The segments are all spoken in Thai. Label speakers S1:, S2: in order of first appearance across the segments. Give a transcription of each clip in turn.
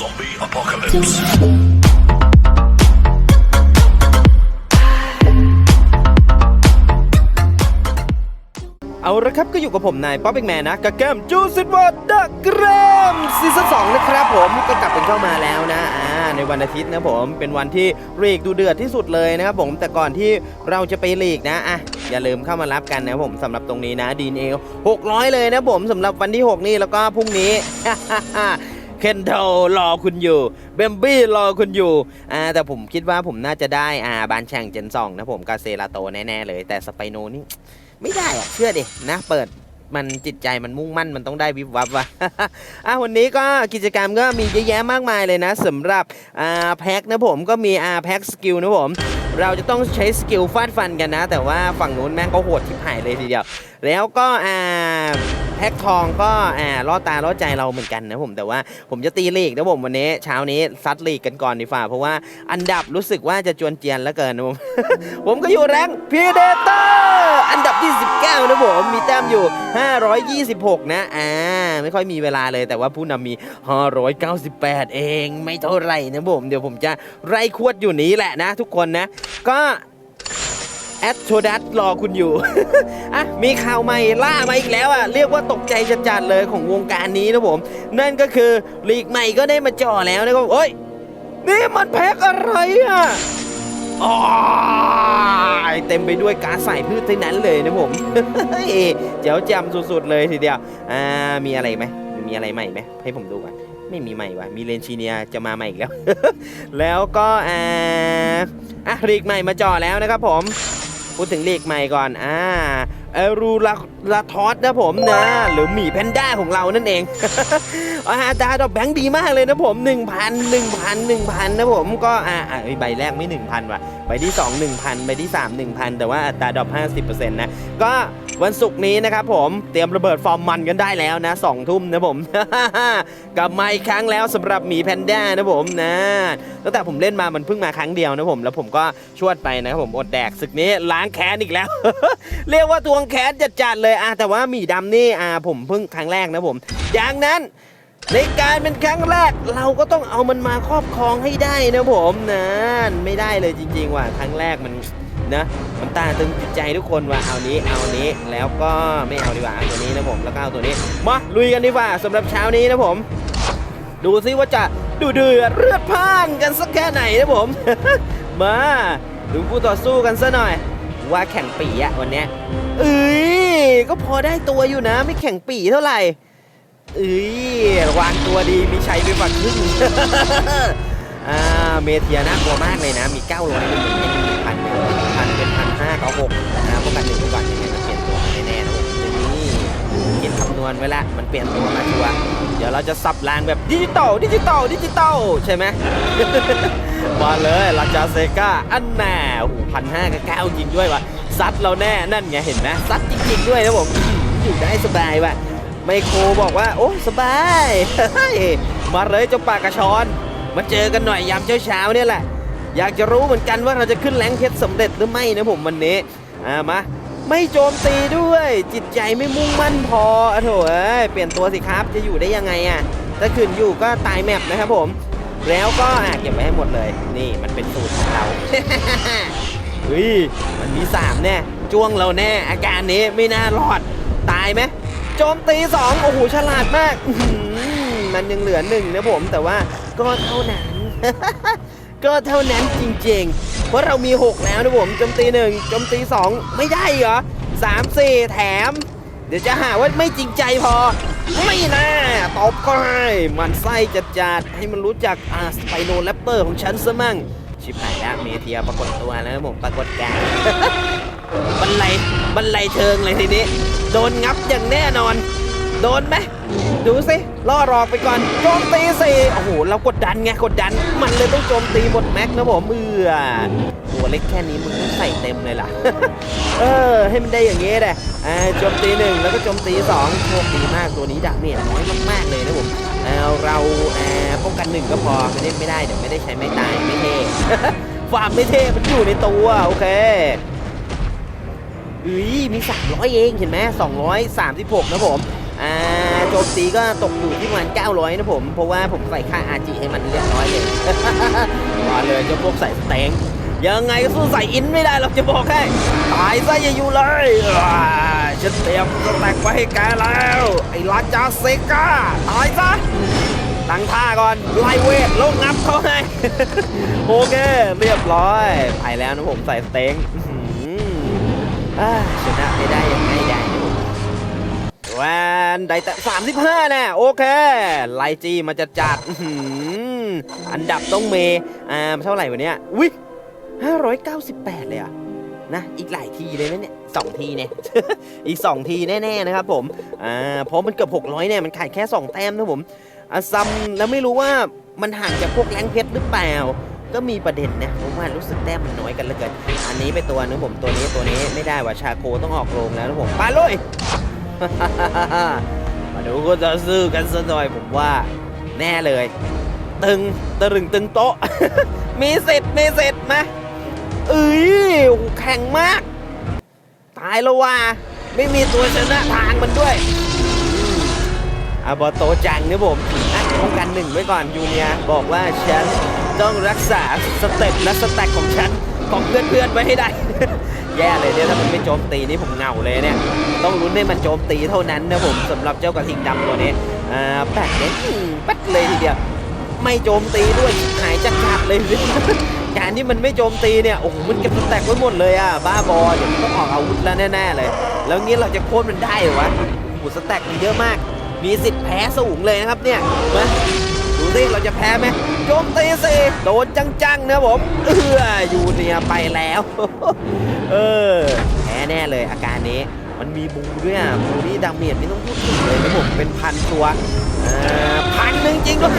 S1: Zombie apocalypse.
S2: เอาละครับก็อยู่กับผมนายป๊อปเอกแมนนะกับเกมจูสิตวอร์ดเกรมซีซั่นสองนะครับผมก็กลับเป็นเข้ามาแล้วนะอ่าในวันอาทิตย์นะผมเป็นวันที่ลีกดูเดือดที่สุดเลยนะครับผมแต่ก่อนที่เราจะไปลีกนะอะอย่าลืมเข้ามารับกันนะผมสำหรับตรงนี้นะดีนเอ600เลยนะผมสำหรับวันที่ 6 นี่แล้วก็พรุ่งนี้ เคนโดรอคุณอยู่เบมบี้รอคุณอยู่อ่าแต่ผมคิดว่าผมน่าจะได้อ่าบานแข่งเจนสองนะผมกาเซราโตแน่ๆเลย แต่สไปโนนี่ไม่ได้อะเชื่อดินะเปิดมันจิตใจมันมุ่งมั่นมันต้องได้วิบวับวะอะวันนี้ก็กิจกรรมก็มีเยอะแยะมากมายเลยนะสำหรับอ่าแพ็คนะผมก็มีอ่าแพ็คสกิลนะผม เราจะต้องใช้สกิลฟาดฟันกันนะ แต่ว่าฝั่งนู้นแม่งก็โหดทิบหายเลยทีเดียว แล้วก็อ่า พ็คทองก็อ่าล่อตาล่อใจเราเหมือนกันนะผมแต่ว่าผมจะตีลีกนะผมวันนี้เช้านี้ซัดลีกกันก่อนดีฝ่าเพราะว่าอันดับรู้สึกว่าจะจวนเจียนแล้วเกินนะผม ผมก็อยู่แรงพีเดเตอร์อันดับที่ 19 นะผมมีแต้มอยู่ 526 นะอ่าไม่ค่อยมีเวลาเลยแต่ว่าผู้นำมี 598 เองไม่เท่าไหร่นะผมเดี๋ยวผมจะไล่ควดอยู่นี้แหละนะ ทุกคนนะ ก็ แอดโชดัตรอคุณอยู่ อะ มีข่าวใหม่ล่ามาอีกแล้วอะ เรียกว่าตกใจจัดๆเลยของวงการนี้นะผม นั่นก็คือลีกใหม่ก็ได้มาจ่อแล้วนะครับเอ้ย นี่มันแพ็คอะไรอะเต็มไปด้วยการใส่พืชทั้งนั้นเลยนะผมเจ๋วจำสุดๆเลยทีเดียว อ่า มีอะไรไหม มีอะไรใหม่ไหม ให้ผมดูก่อนไม่มีใหม่ว่ะ มีเลนชีเนียจะมาใหม่อีกแล้ว แล้วก็อ่าอะลีกใหม่มาจ่อแล้วนะครับผม พูดถึงลีกใหม่ก่อนอ่าเอรูลาลาทอสนะผมนะ หรือหมีแพนด้าของเรานั่นเองอาดาดอกแบงค์ดีมากเลยนะผม1,000 1,000 1,000นะผมก็อ่าอ่าเอ้ยใบแรกไม่ 1,000 ว่ะ ใบที่ 2 1,000 ใบที่ 3 1,000 แต่ว่าอัตราดอก50%นะ ก็ วันศุกร์นี้นะครับผมเตรียมระเบิดฟอร์มมันกันได้แล้วนะ2ทุ่มนะผม กลับมาอีกครั้งแล้วสำหรับหมีแพนด้านะผมนะตั้งแต่ผมเล่นมามันเพิ่งมาครั้งเดียวนะผม แล้วผมก็ชวดไปนะครับผมอดแดกศึกนี้ล้างแค้นอีกแล้ว เรียกว่าทวงแค้นจัดๆเลยอะแต่ว่าหมีดำนี่อ่าผมเพิ่งครั้งแรกนะผม อย่างนั้นในการเป็นครั้งแรกเราก็ต้องเอามันมาครอบครองให้ได้นะผมนะไม่ได้เลยจริง ๆ ว่ะครั้งแรกมัน นะมันตาตึงจิตใจทุกคนว่าเอานี้เอานี้แล้วก็ไม่เอาดีกว่าเอาตัวนี้นะผมแล้วก็เอาตัวนี้มาลุยกันดีกว่าสำหรับเช้านี้นะผม ดูซิว่าจะดูเดือดเลือดพ่านกันสักแค่ไหนนะผม มาดูคู่ต่อสู้กันซะหน่อย ว่าแข่งปีอะวันเนี้ยเอ้ยก็พอได้ตัวอยู่นะไม่แข่งปีเท่าไหร่เอ้ยวางตัวดีมีชัยไปฝักครึ่งอ่าเมเทียน่ากลัวมากเลยนะ มี900เป็นหนึ่งเป็น ห้าก็หกนะครับพวกกันหนึ่งพวกกันยังมันเปลี่ยนตัวแน่ๆนะนี่คิดคำนวณไว้แล้วมันเปลี่ยนตัวมาชัวร์เดี๋ยวเราจะสับแรงแบบดิจิตอลดิจิตอลดิจิตอลใช่ไหมมาเลยราชาเซกาอันแน่โอ้โพันห้ากับเก้ายิงด้วยวะซัดเราแน่นั่นไงเห็นไหมซัดจริงๆด้วยนะผมอยู่ได้สบายวะไมโครบอกว่า โอ้สบาย มาเลยเจ้าปากกระชอน มาเจอกันหน่อยยามเช้าๆเนี่ยแหละ อยากจะรู้เหมือนกันว่าเราจะขึ้นแรงเพชรสำเร็จหรือไม่นะผมวันนี้อ่ามาไม่โจมตีด้วย จิตใจไม่มุ่งมั่นพออโถเอ้ยเปลี่ยนตัวสิครับจะอยู่ได้ยังไงอะถ้าขืนอยู่ก็ตายแมปนะครับผม แล้วก็อะเก็บไว้ให้หมดเลย นี่มันเป็นสูตรของเราเฮ้ยมันมีสามแน่จ้วงเราแน่ อาการนี้ไม่น่ารอดตายไหมโจมตีสองโอ้โหฉลาดมากมันยังเหลือหนึ่งนะผมแต่ว่าก็เท่านั้น ก็เท่านั้นจริงๆ เพราะเรามี 6 แล้วนะผมโจมตีหนึ่งโจมตีสองไม่ได้เหรอสามสี่แถม เดี๋ยวจะหาว่าไม่จริงใจพอ ไม่น่าตบก็ให้มันไส้จัดจัดๆให้มันรู้จักอาสไปโนแรปเปอร์ของฉันซะมั่ง ชิบหายแล้วเมเทียปรากฏตัวแล้วนะผมปรากฏการบันไลบันไลเชิงเลยทีนี้ โดนงับอย่างแน่นอน โดนไหมดูสิล่อรอกไปก่อนโจมตีสิโอ้โหเรากดดันไงกดดัน มันเลยต้องโจมตีหมดแม็กนะผมเอือตัวเล็กแค่นี้มึงต้องใส่เต็มเลยล่ะ เออ ให้มันได้อย่างงี้เลยอ่าโจมตีหนึ่งแล้วก็โจมตีสองโชคดีมากตัวนี้ดาเมจน้อยมากๆเลยนะผมเอาเราอ่าป้องกันหนึ่งก็พอไม่ได้ไม่ได้เดี๋ยวไม่ได้ใช้ไม่ตายไม่เท่ฟาร์มไม่เท่มันอยู่ในตัวโอเคอุ้ยมี 300 เองเห็นไหม236 นะผม อ่าโจมตีก็ตกอยู่ที่ประมาณ900 นะผม เพราะว่าผมใส่ค่า RG ให้มันเรียบร้อยเลยมาเลยจ้าพวกใส่สเต็งยังไงก็สู้ใส่อินไม่ได้หรอกจะบอกให้ตายซะอย่าอยู่เลยฉันเตรียมสแต็กไว้ให้แกแล้ว ไอ้ลาจาเซกาตายซะตั้งท่าก่อนไล่เวทแล้วงับเขาให้โอเค เรียบร้อยไปแล้วนะผมใส่สเต็งชนะไม่ได้ยังไงได้ แวนได้แต่ 35น่ะโอเคไลจีมันจะจัดอันดับต้องเมอ่าเท่าไหร่วะเนี้ยอุ้ย598 เลยอะนะอีกหลายทีเลยนะเนี่ยสองทีเนี่ยอีก 2 ทีแน่ๆนะครับผมอ่าเพราะมันเกือบ600เนี่ยมันขาดแค่ 2 แต้มนะผมอาซัมแล้วไม่รู้ว่ามันห่างจากพวกแรงเพชรหรือเปล่า ก็มีประเด็นนะผมว่ารู้สึกแต้มมันน้อยกันเหลือเกิน อันนี้ไปตัวนึงผมตัวนี้ตัวนี้ไม่ได้ว่าชาโคต้องออกโรงแล้วนะผมไปเลย มาดูก็จะซื้อกันซะหน่อยผมว่า แน่เลย ตึงตะรึงตึงโต๊ะ มีสิทธิ์มีสิทธิ์มาเอ้ยแข็งมาก ตายแล้วว่า ไม่มีตัวชนะทางมันด้วยอาบอโตจังเนี่ยผมอะป้องกันหนึ่งไว้ก่อนยูเนียบอกว่าฉันต้องรักษาสเต็ปและสแต็กของฉันของเพื่อนๆไว้ให้ได้ แย่เลยเนี่ยถ้ามันไม่โจมตีนี่ผมเหงาเลยเนี่ยต้องลุ้นให้มันโจมตีเท่านั้นนะผมสำหรับเจ้ากระทิงดำตัวนี้อ่าแปดเด็ดแปดเลยทีเดียวไม่โจมตีด้วยหายจัดจัดเลยการที่มันไม่โจมตีเนี่ยโอ้โหมันเก็บสแต็กไว้หมดเลยอะบ้าบอเดี๋ยวมันต้องออกอาวุธแล้วแน่ๆเลย แล้วงี้เราจะโค่นมันได้เหรอวะโอ้โหสแต็กมันเยอะมาก มีสิทธิ์แพ้สูงเลยนะครับเนี่ยมาดูสิเราจะแพ้ไหม โจมตีสิโดนจังๆนะผม เอออยู่เนี่ยไปแล้ว เออแพ้แน่เลยอาการนี้ มันมีบูด้วยอะบูนี่ดาเมจไม่ต้องพูดถึงเลยนะผมเป็นพันตัวอ่าพันหนึ่งจริงด้วย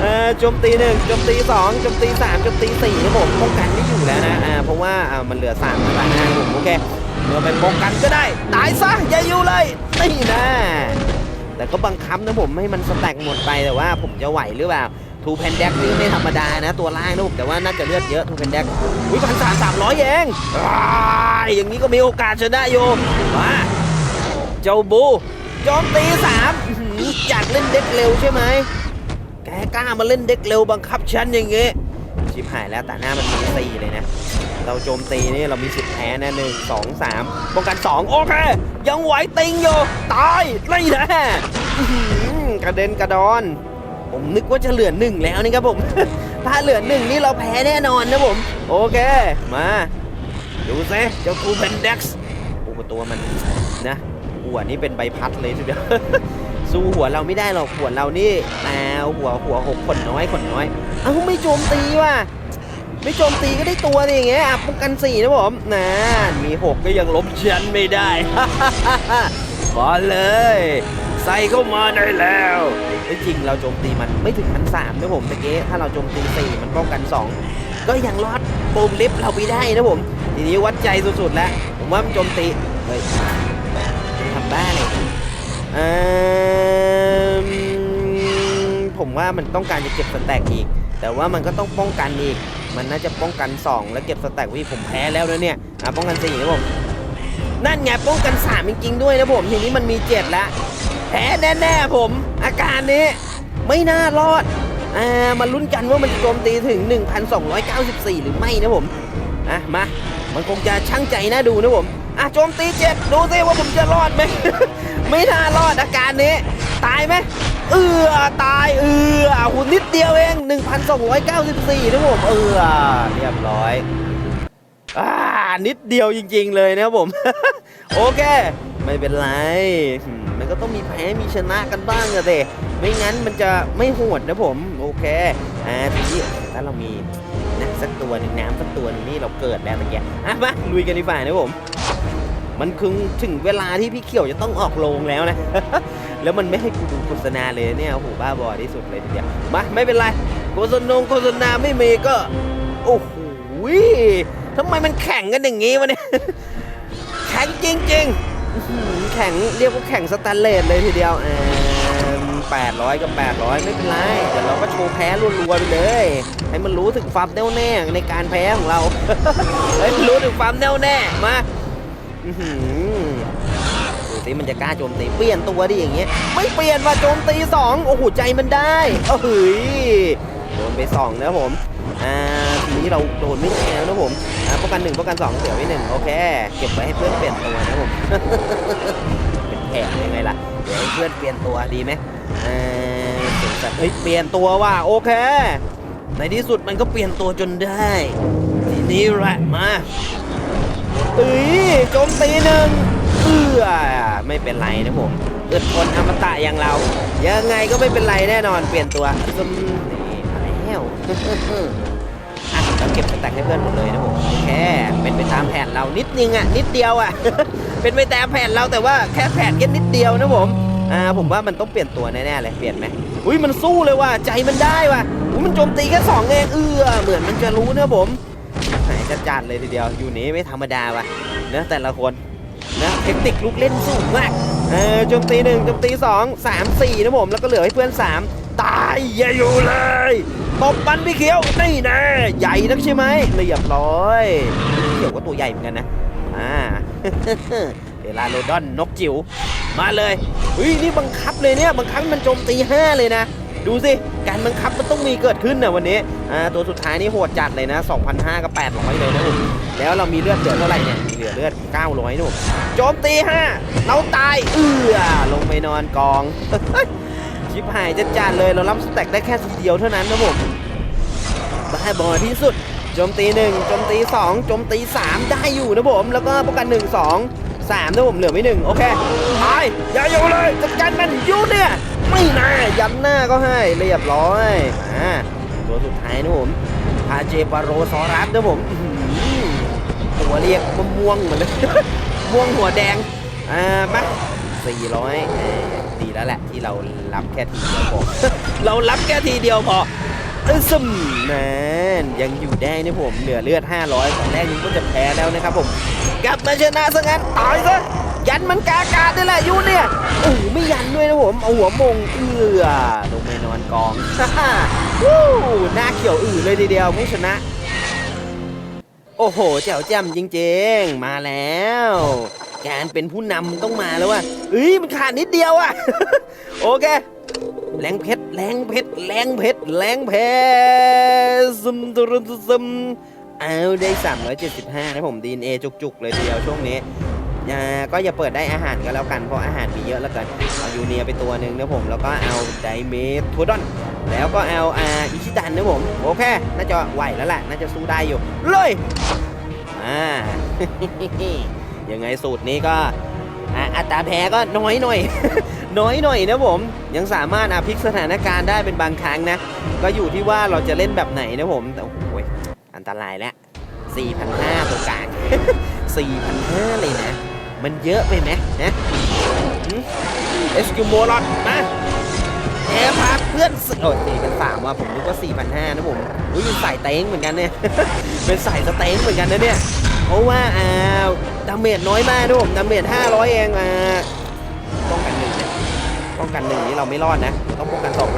S2: เอ่อโจมตีหนึ่งโจมตีสองโจมตีสามโจมตีสี่ครับผมป้องกันไม่อยู่แล้วนะอ่าเพราะว่าอ่ามันเหลือสามแล้วนะผมโอเคเมื่อเป็นป้องกันก็ได้ ตายซะอย่าอยู่เลยนี่นะแต่ก็บังคับนะผมให้มันสแต็กหมดไปแต่ว่าผมจะไหวหรือเปล่า ทูแพนแดกนี่ไม่ธรรมดานะ ตัวล่างนะผมแต่ว่าน่าจะเลือดเยอะทูแพนแดกวิพันสามสามร้อยเองอย่างนี้ก็มีโอกาสชนะโยมาเจ้าบูโจมตีสามอยากเล่นเด็กเร็วใช่ไหมแกกล้ามาเล่นเด็กเร็วบังคับฉันอย่างเงี้ยชิบหายแล้วแต่หน้ามันมีสีเลยนะเราโจมตีนี่เรามีสิทธิ์แพ้นะหนึ่งสองสามป้องกันสองโอเค ยังไหวติงอยู่ตายไม่แน่กระเด็นกระดอน ผมนึกว่าจะเหลือหนึ่งแล้วนี่ครับผม ถ้าเหลือหนึ่งนี่เราแพ้แน่นอนนะผม โอเค มา ดูซิเจ้ากูเป็นเด็กส์โอ้ตัวมันนะหัวนี่เป็นใบพัดเลยทีเดียวสู้หัวเราไม่ได้หรอกหัวเรานี่แอ่หัวหัวหกขนน้อยขนน้อย เอ้าไม่โจมตีว่ะไม่โจมตีก็ได้ตัวนี่อย่างเงี้ยอะป้องกันสี่นะผมนะมีหกก็ยังล้มฉันไม่ได้มาเลย ใส่เข้ามาได้แล้วที่จริงเราโจมตีมันไม่ถึงพันสามนะผมตะเกีถ้าเราโจมตีสี่มันป้องกันสองก็ยังรอดโปมลิฟเราไปได้นะผม ทีนี้วัดใจสุดๆแล้วผมว่ามันโจมตีเฮ้ยทำบ้าเลยผมว่ามันต้องการจะเก็บสแต็กอีก แต่ว่ามันก็ต้องป้องกันอีก มันน่าจะป้องกัน 2 แล้วเก็บสแต็กวิผมแพ้แล้วนะเนี่ยอะป้องกัน4นะผมนั่นไงป้องกัน3จริงๆด้วยนะผมทีนี้มันมี7แล้ว แพ้แน่ๆผม อาการนี้ไม่น่ารอดอ่ามาลุ้นกันว่ามันจะโจมตีถึง 1,294 หรือไม่นะผม อะ มา มันคงจะช่างใจน่าดูนะผม อะ โจมตีเจ็ดดูสิว่าผมจะรอดไหม ไม่น่ารอดอาการนี้ ตายไหมเออตายเออหุ่นนิดเดียวเอง 1,294 นะผม เออเรียบร้อยอ่านิดเดียวจริง ๆ เลยนะครับผม โอเค ไม่เป็นไร มันก็ต้องมีแพ้มีชนะกันบ้างอะเดไม่งั้นมันจะไม่โหดนะผม โอเค อ่าทีนี้ถ้าเรามีนะสักตัวหนึ่งน้ำสักตัวนึงนี่เราเกิดแล้วตะเกียอะมาลุยกันดีกว่านะผม มันคือถึงเวลาที่พี่เขียวจะต้องออกโรงแล้วนะ แล้วมันไม่ให้กูดูโฆษณาเลยเนี่ย โอ้โหบ้าบอที่สุดเลยทีเดียว มาไม่เป็นไร โฆษณาโฆษณาไม่มีก็ โอ้โหทำไมมันแข่งกันอย่างงี้วะเนี่ย แข่งจริง ๆ แข่งเรียกว่าแข่งสแตนเลสเลยทีเดียวแปดร้อยกับแปดร้อยไม่เป็นไรเดี๋ยวเราก็โชว์แพ้รัวๆไปเลย ให้มันรู้ถึงความแน่วแน่ในการแพ้ของเราให้มันรู้ถึงความแน่วแน่มาดูสิมันจะกล้าโจมตีเปลี่ยนตัวดิอย่างเงี้ยไม่เปลี่ยนว่าโจมตีสองโอ้โหใจมันได้เอ้ยโดนไปสองนะผมอ่า นี้เราโดนไม่ได้แล้วนะผมอ่าป้องกันหนึ่งป้องกันสองเสียไว้หนึ่งโอเค เก็บไว้ให้เพื่อนเปลี่ยนตัวนะผมเป็นแผนยังไงล่ะเดี๋ยวให้เพื่อนเปลี่ยนตัวดีไหมเออเฮ้ยเปลี่ยนตัวว่ะโอเค ในที่สุดมันก็เปลี่ยนตัวจนได้ทีนี้แหละมาเอ้ยโจมตีหนึ่งเอื้อไม่เป็นไรนะผมเกิดคนอมตะอย่างเรา ยังไงก็ไม่เป็นไรแน่นอนเปลี่ยนตัวซึมนี่มาแล้ว อะเราเก็บสแต็กให้เพื่อนหมดเลยนะผมโอเคเป็นไปตามแผนเรานิดนึงอะนิดเดียวอะเป็นไปตามแผนเราแต่ว่าแค่แผนแค่นิดเดียวนะผมอ่าผมว่ามันต้องเปลี่ยนตัวแน่ๆเลยเปลี่ยนไหมอุ้ยมันสู้เลยว่ะใจมันได้ว่ะอุ้ยมันโจมตีแค่สองเองเออเหมือนมันจะรู้นะผมไหนจะจัดเลยทีเดียวอยู่นี้ไม่ธรรมดาว่ะเนะแต่ละคนนะเทคนิคลูกเล่นสูงมากเออโจมตีหนึ่งโจมตีสองสามสี่นะผมแล้วก็เหลือให้เพื่อนสามตายอย่าอยู่เลย ตบมันพี่เขียวนี่นะใหญ่นักใช่ไหมเรียบร้อยพี่เขียวก็ตัวใหญ่เหมือนกันนะอ่าเดลาโรดอนนกจิ๋วมาเลยเฮ้ยนี่บังคับเลยเนี่ยบังคับให้มันโจมตีห้าเลยนะ ดูสิการบังคับมันต้องมีเกิดขึ้นนะวันนี้อ่าตัวสุดท้ายนี่โหดจัดเลยนะ2,500กับ800เลยนะผมแล้วเรามีเลือดเหลือเท่าไหร่เนี่ยเหลือเลือด900นะผมโจมตีห้าเราตายเอือลงไปนอนกอง ชิบหายจัดจานเลยเรารับสแต็กได้แค่ทีเดียวเท่านั้นนะผมบ้าบอที่สุดโจมตีหนึ่งโจมตีสองโจมตีสามได้อยู่นะผมแล้วก็ป้องกันหนึ่งสองสามนะผมเหลือไม่หนึ่งโอเคตายอย่าอยู่เลยจัดการมันอยูเนี่ยไม่น่ายันหน้าก็ให้เรียบร้อยอ่าตัวสุดท้ายนะผมพาเจปาโรซอรัสนะผมหัวเรียกมะม่วงเหมือนเลยม่วงหัวแดงอ่ามาสี่ร้อย ดีแล้วแหละที่เรารับแค่ทีเดียวพอ เรารับแค่ทีเดียวพอออซึมแมนยังอยู่ได้นะผมเหลือเลือด 500ตอนแรกนึกว่าจะแพ้แล้วนะครับผม กลับมาชนะซะงั้นตายซะยันมันกากาดนี่แหละยูเนี่ยโอ้ไม่ยันด้วยนะผมเอาหัวมงเอือลงไปนอนกองวู้หน้าเขียวอือเลยทีเดียวผู้ชนะ โอ้โหแจ๋วแจ่มจริงๆ มาแล้ว การเป็นผู้นำต้องมาแล้วว่ะเอ้ยมันขาดนิดเดียวอะ โอเค แรงเพชรแรงเพชรแรงเพชรแรงเพชรซึมตุรุมซึมเอาได้ 375 นะผมดีเอจุกๆ เลยทีเดียวช่วงนี้อ่าก็อย่าเปิดได้อาหารก็แล้วกันเพราะอาหารมีเยอะแล้วกันเอายูเนียไปตัวหนึ่งนะผมแล้วก็เอาไดเมทัวดอน แล้วก็เอาอาอิชิตันนะผมโอเคน่าจะไหวแล้วแหละน่าจะสู้ได้อยู่เลยอ่า ยังไงสูตรนี้ก็อัตราแพ้ก็น้อยหน่อย น้อยหน่อยนะผม ยังสามารถพลิกสถานการณ์ได้เป็นบางครั้งนะ ก็อยู่ที่ว่าเราจะเล่นแบบไหนนะผมแต่โอ้โหอันตรายแล้ว4,500ตัวกลาง4,500 เลยนะ มันเยอะไปไหมนะเอสกิโมลอดมาแอร์พาเพื่อนสโอ้ยตีกันสามว่ะผมนึกว่า4,500นะผมอุ้ยเป็นสายเต็งเหมือนกันเนี่ย เป็นสายสเต็งเหมือนกันนะเนี่ย เพราะว่าอ่าดาเมจน้อยมากนะผมดาเมจ500เองอ่าป้องกันหนึ่งเนี่ยป้องกันหนึ่งนี้เราไม่รอดนะ ต้องป้องกันสอง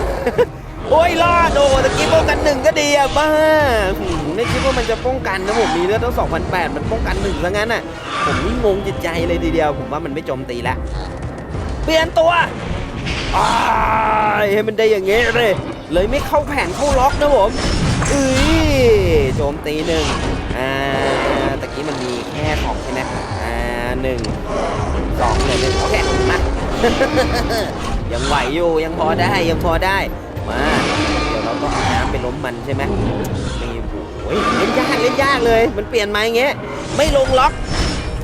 S2: โอ้ยรอดโอ้ตะกี้ป้องกันหนึ่งก็ดีอะบ้าไม่คิดว่ามันจะป้องกันนะผมมีเลือดตั้ง2,800มันป้องกันหนึ่งซะงั้นอะผมนี่งงจิตใจเลยทีเดียว ผมว่ามันไม่โจมตีละเปลี่ยนตัวอ้ายให้มันได้อย่างเงี้ยเลย เลยไม่เข้าแผนเข้าล็อกนะผมเอ้ยโจมตีหนึ่งอ่า หนึ่งสองเหลือหนึ่งโอเคมา ยังไหวอยู่ยังพอได้ยังพอได้ มา เดี๋ยวเราต้องเอาน้ำไปล้มมันใช่ไหมนี่โอ้ยเล่นยากเล่นยากเลย มันเปลี่ยนมาอย่างเงี้ยไม่ลงล็อก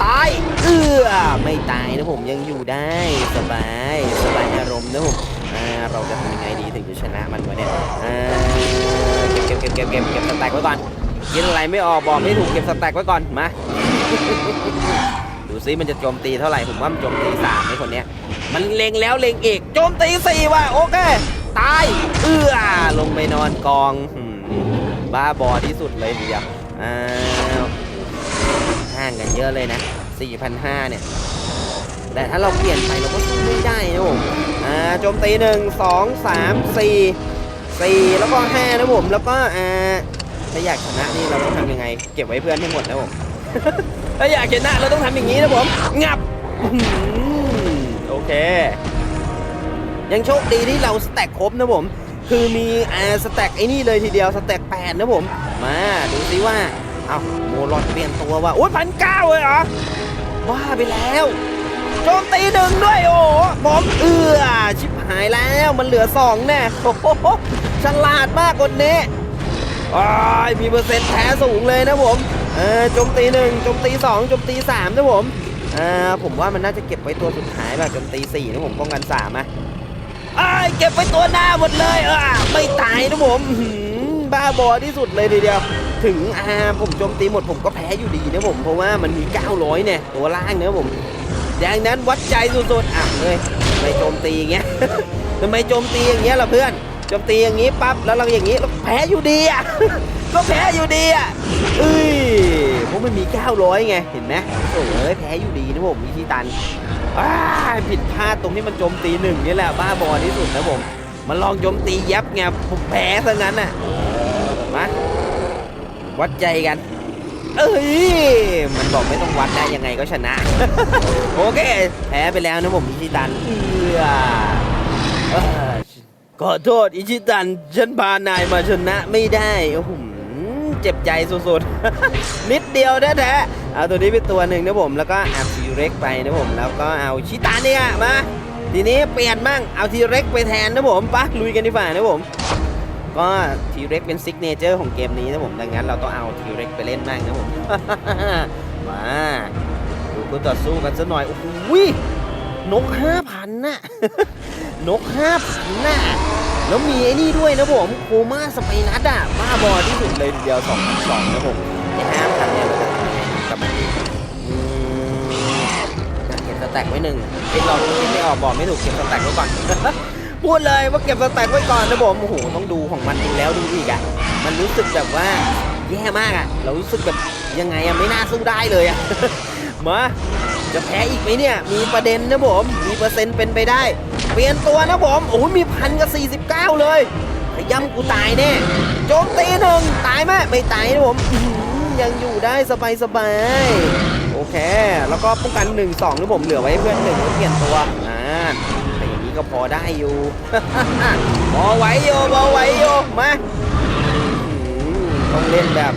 S2: ตายเอื้อไม่ตายนะผมยังอยู่ได้สบายสบายอารมณ์นะผมเราจะทำยังไงดีถึงจะชนะมันวะเนี่ยเก็บเก็บเก็บเก็บเก็บสแต็กไว้ก่อนกินอะไรไม่ออกบอกไม่ถูกเก็บสแต็กไว้ก่อนมา ดูซิมันจะโจมตีเท่าไหร่ผมว่ามันโจมตีสามไอ้คนเนี้ย มันเล็งแล้วเล็งอีกโจมตีสี่ว่ะโอเค ตาย เอื้อลงไปนอนกองบ้าบอที่สุดเลยเดียวอ้าวห่างกันเยอะเลยนะ4,500เนี่ยแต่ถ้าเราเปลี่ยนไปเราก็สู้ไม่ได้นะผมอ่าโจมตีหนึ่งสองสามสี่สี่แล้วก็ห้านะผมแล้วก็อ่าถ้าอยากชนะนี่เราต้องทำยังไง เก็บไว้เพื่อนให้หมดนะผม ถ้าอยากชนะเราต้องทำอย่างนี้นะผม งับอื้อหือเค ยังโชคดีที่เราสแต็กครบนะผม คือมีอ่าสแต็กไอ้นี่เลยทีเดียวสแต็กแปดนะผม มาดูซิว่า เอาโมลอดเปลี่ยนตัวว่าโอ้ยพันเก้าเลยเหรอบ้าไปแล้วโจมตีหนึ่งด้วยโอ้โหผมเอือชิบหายแล้วมันเหลือสองแน่โอ้โหฉลาดมากคนนี้อ้ายมีเปอร์เซ็นต์แพ้สูงเลยนะผม เออโจมตีหนึ่งโจมตีสองโจมตีสามนะผมอ่าผมว่ามันน่าจะเก็บไว้ตัวสุดท้ายแบบโจมตีสี่นะผมป้องกันสามอะไอ้เก็บไว้ตัวหน้าหมดเลยเออไม่ตายนะผมหือบ้าบอที่สุดเลยทีเดียว ถึงอ่าผมโจมตีหมดผมก็แพ้อยู่ดีนะผมเพราะว่ามันมี 900เนี่ยตัวล่างนะผมดังนั้นวัดใจสุดๆอะเฮ้ยไม่โจมตีอย่างเงี้ยทำไมโจมตีอย่างเงี้ยล่ะเพื่อนโจมตีอย่างงี้ปั๊บแล้วเราอย่างงี้เราแพ้อยู่ดีอะก็แพ้อยู่ดีอะ เอ้ยเพราะมันมี 900 ไง เห็นไหมโอ้ยแพ้อยู่ดีนะผมวิธีตันอ้าผิดพลาดตรงที่มันโจมตีหนึ่งนี่แหละบ้าบอที่สุดนะผม มันลองโจมตียับไงผมแพ้ซะงั้นน่ะมาวัดใจกัน เอ้ย มันบอกไม่ต้องวัดได้ยังไงก็ชนะ โอเค แพ้ไปแล้วนะผมอิชิตันเอื้อขอโทษอิชิตัน ฉันพานายมาชนะไม่ได้โอ้โห เจ็บใจสุดๆ นิดเดียวแท้ๆเอาตัวนี้เป็นตัวหนึ่งนะผม แล้วก็เอาทีเร็กไปนะผม แล้วก็เอาชิตาเนี่ยมา ทีนี้เปลี่ยนบ้าง เอาทีเร็กไปแทนนะผมปะลุยกันดีกว่านะผม ก็ทีเร็กเป็นซิกเนเจอร์ของเกมนี้นะผม ดังนั้นเราต้องเอาทีเร็กไปเล่นบ้างนะผม มาดูคู่ต่อสู้กันสักหน่อย โอ้โหนกห้าพันน่ะ นกห้าพันน่ะ แล้วมีไอ้นี่ด้วยนะผมโคม่าสไปนัดอะบ้าบอที่สุดเลยทีเดียว2 2 2นะผมไอ้ห้าพันเนี่ยมันจะทำยังไงกับมันดีเก็บสแต็กไว้หนึ่งคิดเราคิดไม่ออกบอกไม่ถูกเก็บสแต็กไว้ก่อนพูดเลยว่าเก็บสแต็กไว้ก่อนนะผมโอ้โหต้องดูของมันดูแล้วดูอีกอะมันรู้สึกแบบว่าแย่มากอะ เรารู้สึกแบบยังไงอะไม่น่าสู้ได้เลยอะมาจะแพ้อีกไหมเนี่ย มีประเด็นนะผม มีเปอร์เซ็นต์เป็นไปได้ เปลี่ยนตัวนะผมโอ้โหมีพันกับ 49 เลยย้ำกูตายแน่โจมตีหนึ่งตายไหมไม่ตายนะผมยังอยู่ได้สบายสบายๆโอเค แล้วก็ป้องกัน1 2นะผมเหลือไว้เพื่อนหนึ่งเปลี่ยนตัวอ่าแต่อย่างนี้ก็พอได้อยู่พอไหวโยพอไหวโยมาต้องเล่นแบบ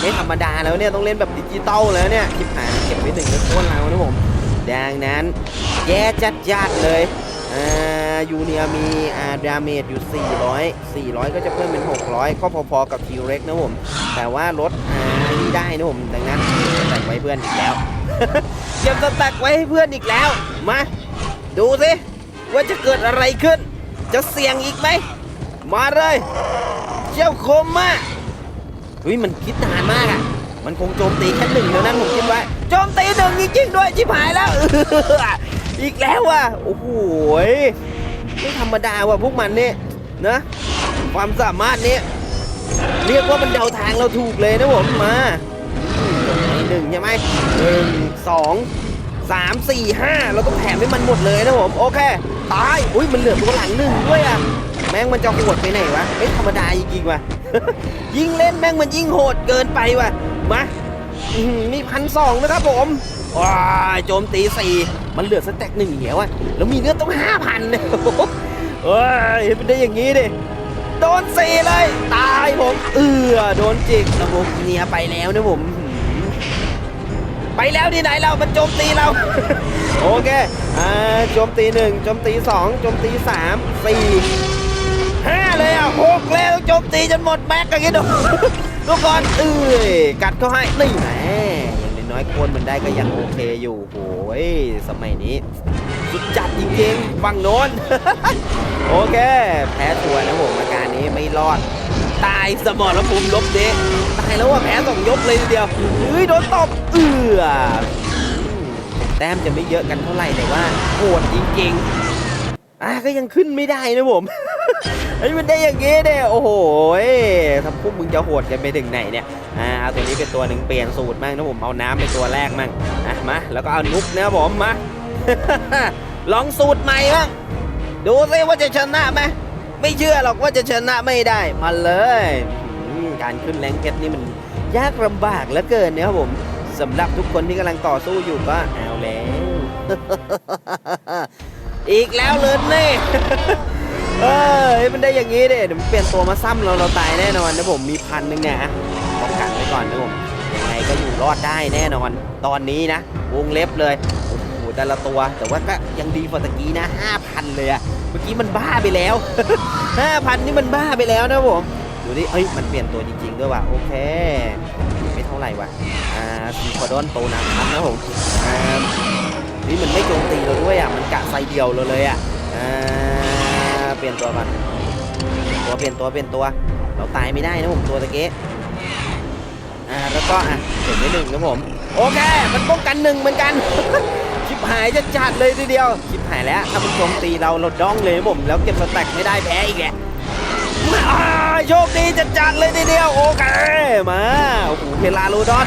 S2: ไม่ธรรมดาแล้วเนี่ยต้องเล่นแบบดิจิตอลแล้วเนี่ยคลิปหาเก็บไว้หนึ่งในโคนเรานะผมดังนั้น แย่จัดจัดๆเลย อ่ายูเนียมีอ่าดาเมจอยู่ 400 400 ก็จะเพิ่มเป็น 600 ก็พอๆกับทีเร็กนะผม แต่ว่าลดอ่านี่ได้นะผมดังนั้นสแตกไว้เพื่อนอีกแล้วเก็บสแต็กไว้ให้เพื่อนอีกแล้ว มา ดูสิ ว่าจะเกิดอะไรขึ้น จะเสี่ยงอีกไหม มาเลย เจ้าคมมากเฮ้ยมันคิดนานมากอะ มันคงโจมตีแค่หนึ่งเท่านั้นผมคิดไว้โจมตีหนึ่งจริงๆด้วยชิบหายแล้ว อีกแล้วว่ะ โอ้โหยไม่ธรรมดาว่ะพวกมันเนี่ยนะ ความสามารถเนี่ยเรียกว่ามันเดาทางเราถูกเลยนะผมมาหนึ่งใช่ไหมหนึ่งสองสามสี่ห้าเราต้องแถมให้มันหมดเลยนะผมโอเคตายอุ้ยมันเหลือตัวหลังหนึ่งด้วยอะแม่งมันจะโหดไปไหนวะไม่ธรรมดาจริงๆว่ะยิ่งเล่นแม่งมันยิ่งโหดเกินไปว่ะมา อื้อหือมีพันสองนะครับผมว้ายโจมตีสี่มันเหลือสแต็กหนึ่งเหียวอะแล้วมีเนื้อต้องห้าพันเนี่ยเฮ้ยเป็นได้อย่างงี้ดิ โดนสี่เลย ตายผม เอือโดนจิกระบบเนียไปแล้วนะผมหือไปแล้วที่ไหนเรา มันโจมตีเรา โอเค อ่า โจมตีหนึ่งโจมตีสองโจมตีสามสี่ห้าเลยอะหกแล้วโจมตีจนหมดแม็กกันกินดู ทุกคนเอ้ยกัดเขาให้นี่แหมอย่างน้อยๆคนมันได้ก็ยังโอเคอยู่โอ้ยสมัยนี้ สุดจัดจริงๆฝั่งโน้น โอเค แพ้ทัวร์นะผมอาการนี้ไม่รอด ตายสมอรภูมิลบเดะตายแล้วว่าแพ้สองยกเลยทีเดียวเฮ้ยโดนตบเอืออืมแต้มจะไม่เยอะกันเท่าไหร่แต่ว่าโหดจริงๆอะก็ยังขึ้นไม่ได้นะผม เฮ้ยมันได้อย่างงี้เนี่ยโอ้โหยถ้าพวกมึงจะโหดกันไปถึงไหนเนี่ยอ่าเอาตัวนี้เป็นตัวหนึ่งเปลี่ยนสูตรมั่งนะผมเอาน้ำเป็นตัวแรกมั่งอะมาแล้วก็เอานุกนะผมมาลองสูตรใหม่บ้างดูซิว่าจะชนะไหมไม่เชื่อหรอกว่าจะชนะไม่ได้มาเลยการขึ้นแรงเพชรนี่มันยากลำบากเหลือเกินเนะครับผมสำหรับทุกคนที่กำลังต่อสู้อยู่ก็เอาแล้ว อีกแล้วเลยเน่ เออเฮ้ยมันได้อย่างงี้เดิเดี๋ยวมันเปลี่ยนตัวมาซ้ำเราเราตายแน่นอนนะผมมีพันหนึ่งเนี่ยฮะป้องกันไว้ก่อนนะผมยังไงก็อยู่รอดได้แน่นอน ตอนนี้นะวงเล็บเลยโอ้โหแต่ละตัว แต่ว่าก็ยังดีกว่าตะกี้นะ5,000เลยอะเมื่อกี้มันบ้าไปแล้ว 5,000นี่มันบ้าไปแล้วนะผมดูดิเอ้ยมันเปลี่ยนตัวจริงๆด้วยว่ะโอเคไม่เท่าไหร่ว่ะอ่าซีคอดอนโตนำครับนะผมอ่านี่มันไม่โจมตีเราด้วยอะมันกะไซเดียวเราเลยอะอ่า เปลี่ยนตัวมันตัวเปลี่ยนตัวเปลี่ยนตัว เราตายไม่ได้นะผมตัวตะเกียอ่าแล้วก็อะเก็บไว้หนึ่งนะผมโอเค มันป้องกันหนึ่งเหมือนกันชิบหายจะจัดเลยทีเดียวชิบหายแล้วถ้ามันโจมตีเราเราด้องเลยผมแล้วเก็บสแต็กไม่ได้แพ้อีกแหละอ่าโชคดีจะจัดเลยทีเดียวโอเคมาโอ้โหเพลาโลดอน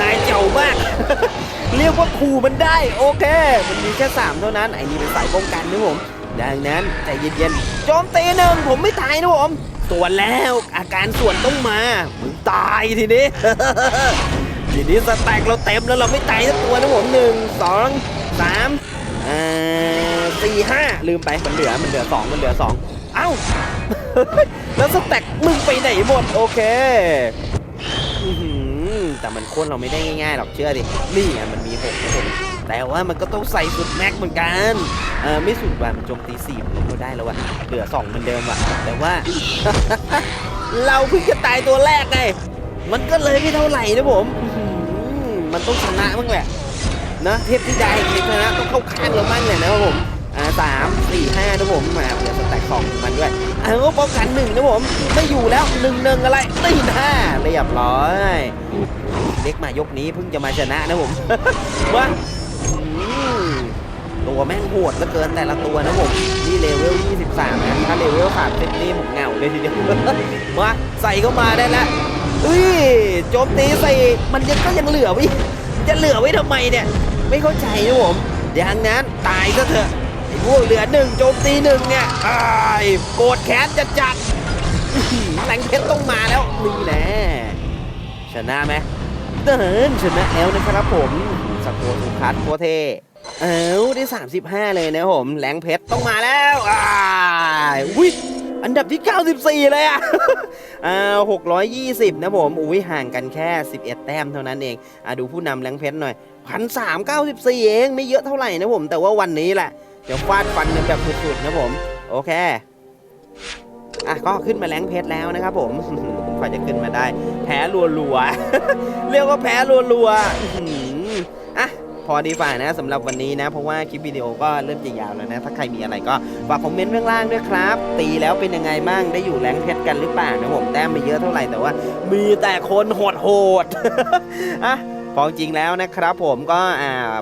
S2: นายเจ๋วมาก เรียกว่าขู่มันได้ โอเค มันมีแค่สามเท่านั้นไอ้นี่เป็นสายป้องกันนะผม ดังนั้นใจเย็นๆโจมตีหนึ่งผมไม่ตายนะผมส่วนแล้วอาการส่วนต้องมามึงตายทีนี้ ทีนี้สแต็กเราเต็มแล้วเราไม่ตายสักตัวนะผมหนึ่งสองสามอ่าสี่ห้าลืมไปมันเหลือมันเหลือสองมันเหลือสองเอ้า แล้วสแต็กมึงไปไหนหมดโอเคอื้อหือแต่มันโค่นเราไม่ได้ง่ายๆหรอกเชื่อดินี่มันมีหกนะผม แต่ว่ามันก็ต้องใส่สุดแม็กเหมือนกันเออไม่สุดว่ามันโจมตีสี่มันก็ได้แล้วอะเหลือสองเหมือนเดิมอะแต่ว่า เราเพิ่งจะตายตัวแรกไงมันก็เลยไม่เท่าไหร่นะผมอื้อหือมันต้องชนะบ้างแหละนะเทพที่ใดเทพชนะต้องเข้าข้างเราบ้างเลยนะครับผมอ่าสามสี่ห้านะผมมาเดี๋ยวสแต็กของมันด้วยอ่าก็ป้องกันหนึ่งนะผมไม่อยู่แล้วหนึ่งหนึ่งอะไรตีห้าเรียบร้อยเล็กมายกนี้เพิ่งจะมาชนะนะผมว่า ตัวแม่งโหดเหลือเกินแต่ละตัวนะผมนี่เลเวล 23 นะถ้าเลเวล30นี่ผมเหงาเลยทีเดียวมาใส่เข้ามาได้แล้วเฮ้ยโจมตีใส่มันยังก็ยังเหลือไว้จะเหลือไว้ทำไมเนี่ย ไม่เข้าใจนะผมดังนั้นตายซะเถอะไอ้พวกเหลือหนึ่งโจมตีหนึ่งเนี่ยอ้ายโกรธแค้นจะจัดแหลงเพชรต้องมาแล้วนี่แหละชนะไหมเดินชนะแล้วนะครับผมสกอร์สุพัฒน์โคเท เอ้าได้ 35 เลยนะผมแหลงเพชรต้องมาแล้วอ้าอุ้ยอันดับที่ 94 เลยอะอ่า620 นะผมอุ้ยห่างกันแค่ 11 แต้มเท่านั้นเองอะดูผู้นำแหลงเพชรหน่อยพันสามเก้าสิบสี่เองไม่เยอะเท่าไหร่นะผม แต่ว่าวันนี้แหละ เดี๋ยวฟาดฟันกันแบบสุดๆนะผม โอเค อะก็ขึ้นมาแรงเพชรแล้วนะครับผมกว่าจะขึ้นมาได้ แพ้รัวๆเรียกว่าแพ้รัวๆ พอดีฝ่านะสำหรับวันนี้นะ เพราะว่าคลิปวิดีโอก็เริ่มจะยาวแล้วนะ ถ้าใครมีอะไรก็ฝากคอมเมนต์ข้างล่างด้วยครับ ตีแล้วเป็นยังไงบ้างได้อยู่แรงเพชรกันหรือเปล่านะผมแต้มไม่เยอะเท่าไหร่แต่ว่า มีแต่คนโหดๆอะพอจริงแล้วนะครับผมก็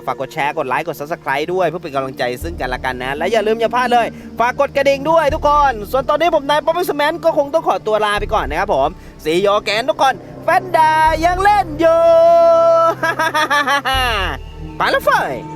S2: ฝากกดแชร์กดไลค์กด subscribe ด้วยเพื่อเป็นกำลังใจซึ่งกันและกันนะ และอย่าลืมอย่าพลาดเลย ฝากกดกระดิ่งด้วยทุกคน ส่วนตอนนี้ผมนายป๊อปปี้สแมนก็คงต้องขอตัวลาไปก่อนนะครับผมสีโยแกนทุกคนแฟนดายังเล่นอยู่ Malfoy!